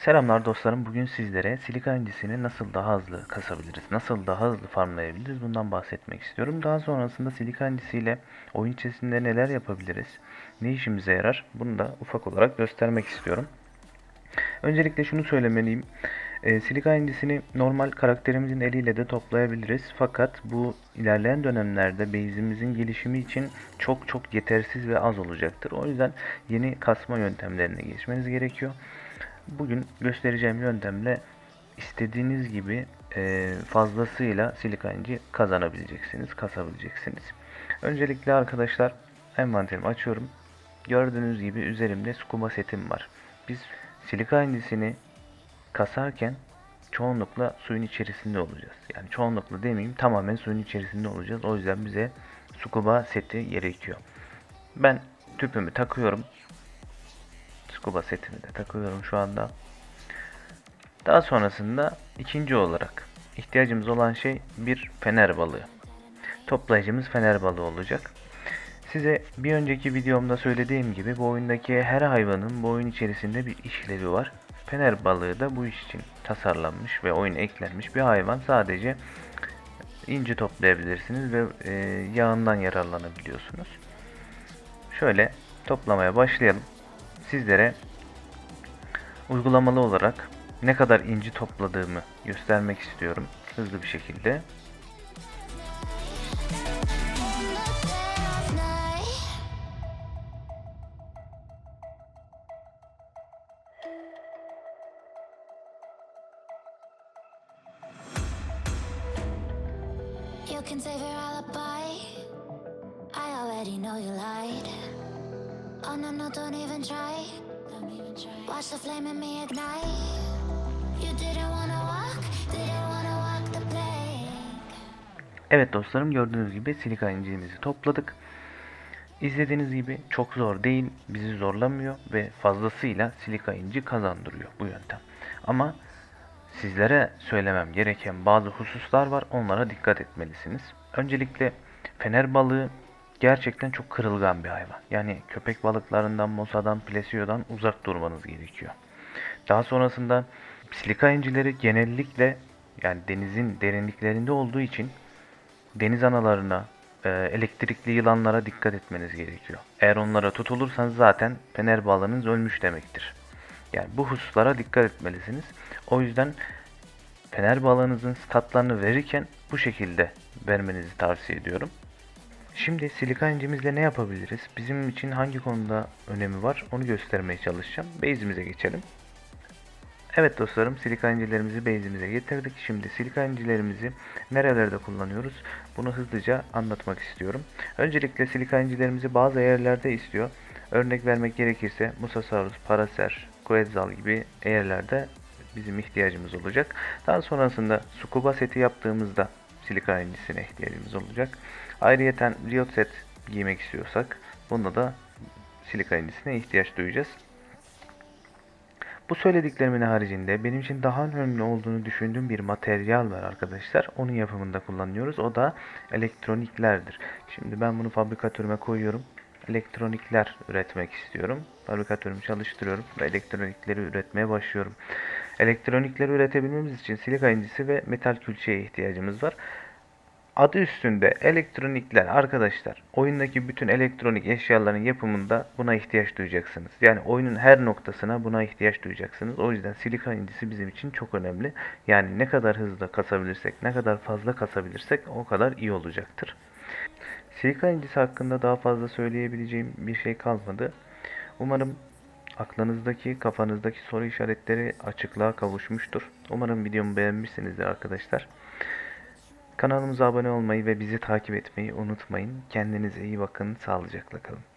Selamlar dostlarım. Bugün sizlere silika incisini nasıl daha hızlı kasabiliriz, nasıl daha hızlı farmlayabiliriz bundan bahsetmek istiyorum. Daha sonrasında silika incisiyle oyun içerisinde neler yapabiliriz, ne işimize yarar bunu da ufak olarak göstermek istiyorum. Öncelikle şunu söylemeliyim. E, silika incisini normal karakterimizin eliyle de toplayabiliriz. Fakat bu ilerleyen dönemlerde base'imizin gelişimi için çok çok yetersiz ve az olacaktır. O yüzden yeni kasma yöntemlerine geçmeniz gerekiyor. Bugün göstereceğim yöntemle istediğiniz gibi e, fazlasıyla silika inci kazanabileceksiniz, kasabileceksiniz. Öncelikle arkadaşlar envanterimi açıyorum. Gördüğünüz gibi üzerimde scuba setim var. Biz silika incisini kasarken çoğunlukla suyun içerisinde olacağız. Yani çoğunlukla demeyeyim tamamen suyun içerisinde olacağız. O yüzden bize scuba seti gerekiyor. Ben tüpümü takıyorum. Scuba setimi de takıyorum şu anda. Daha sonrasında ikinci olarak ihtiyacımız olan şey bir fener balığı. Toplayıcımız fener balığı olacak. Size bir önceki videomda söylediğim gibi bu oyundaki her hayvanın bu oyun içerisinde bir işlevi var. Fener balığı da bu iş için tasarlanmış ve oyuna eklenmiş bir hayvan. Sadece inci toplayabilirsiniz ve e, yağından yararlanabiliyorsunuz. Şöyle toplamaya başlayalım. Sizlere uygulamalı olarak ne kadar inci topladığımı göstermek istiyorum hızlı bir şekilde. Can save your alibi. I already know you lied. Oh no, no, don't even try. Watch the flame in me ignite. You didn't wanna walk, didn't wanna walk the plank. Evet dostlarım gördüğünüz gibi silika inciğimizi topladık. İzlediğiniz gibi çok zor değil, bizi zorlamıyor ve fazlasıyla silika inci kazandırıyor bu yöntem. Ama sizlere söylemem gereken bazı hususlar var, onlara dikkat etmelisiniz. Öncelikle fener balığı gerçekten çok kırılgan bir hayvan. Yani köpek balıklarından, mosadan, plesiodan uzak durmanız gerekiyor. Daha sonrasında silika incileri genellikle yani denizin derinliklerinde olduğu için deniz analarına, e, elektrikli yılanlara dikkat etmeniz gerekiyor. Eğer onlara tutulursanız zaten fener balığınız ölmüş demektir. Yani bu hususlara dikkat etmelisiniz. O yüzden fener balığınızın statlarını verirken bu şekilde vermenizi tavsiye ediyorum. Şimdi silika incimizle ne yapabiliriz? Bizim için hangi konuda önemi var? Onu göstermeye çalışacağım. Base'imize geçelim. Evet dostlarım silika incilerimizi base'imize getirdik. Şimdi silika incilerimizi nerelerde kullanıyoruz? Bunu hızlıca anlatmak istiyorum. Öncelikle silika incilerimizi bazı yerlerde istiyor. Örnek vermek gerekirse Musasaurus, Paracer, Quetzal gibi yerlerde bizim ihtiyacımız olacak. Daha sonrasında scuba seti yaptığımızda silika incisine ihtiyacımız olacak. Ayrıyeten Riot set giymek istiyorsak bunda da silika incisine ihtiyaç duyacağız. Bu söylediklerimin haricinde benim için daha önemli olduğunu düşündüğüm bir materyal var arkadaşlar. Onun yapımında kullanıyoruz. O da elektroniklerdir. Şimdi ben bunu fabrikatörüme koyuyorum. Elektronikler üretmek istiyorum. Fabrikatörümü çalıştırıyorum ve elektronikleri üretmeye başlıyorum. Elektronikleri üretebilmemiz için silika incisi ve metal külçeye ihtiyacımız var. Adı üstünde elektronikler arkadaşlar. Oyundaki bütün elektronik eşyaların yapımında buna ihtiyaç duyacaksınız. Yani oyunun her noktasına buna ihtiyaç duyacaksınız. O yüzden silika incisi bizim için çok önemli. Yani ne kadar hızlı kasabilirsek, ne kadar fazla kasabilirsek o kadar iyi olacaktır. Silika incisi hakkında daha fazla söyleyebileceğim bir şey kalmadı. Umarım aklınızdaki, kafanızdaki soru işaretleri açıklığa kavuşmuştur. Umarım videomu beğenmişsinizdir arkadaşlar. Kanalımıza abone olmayı ve bizi takip etmeyi unutmayın. Kendinize iyi bakın. Sağlıcakla kalın.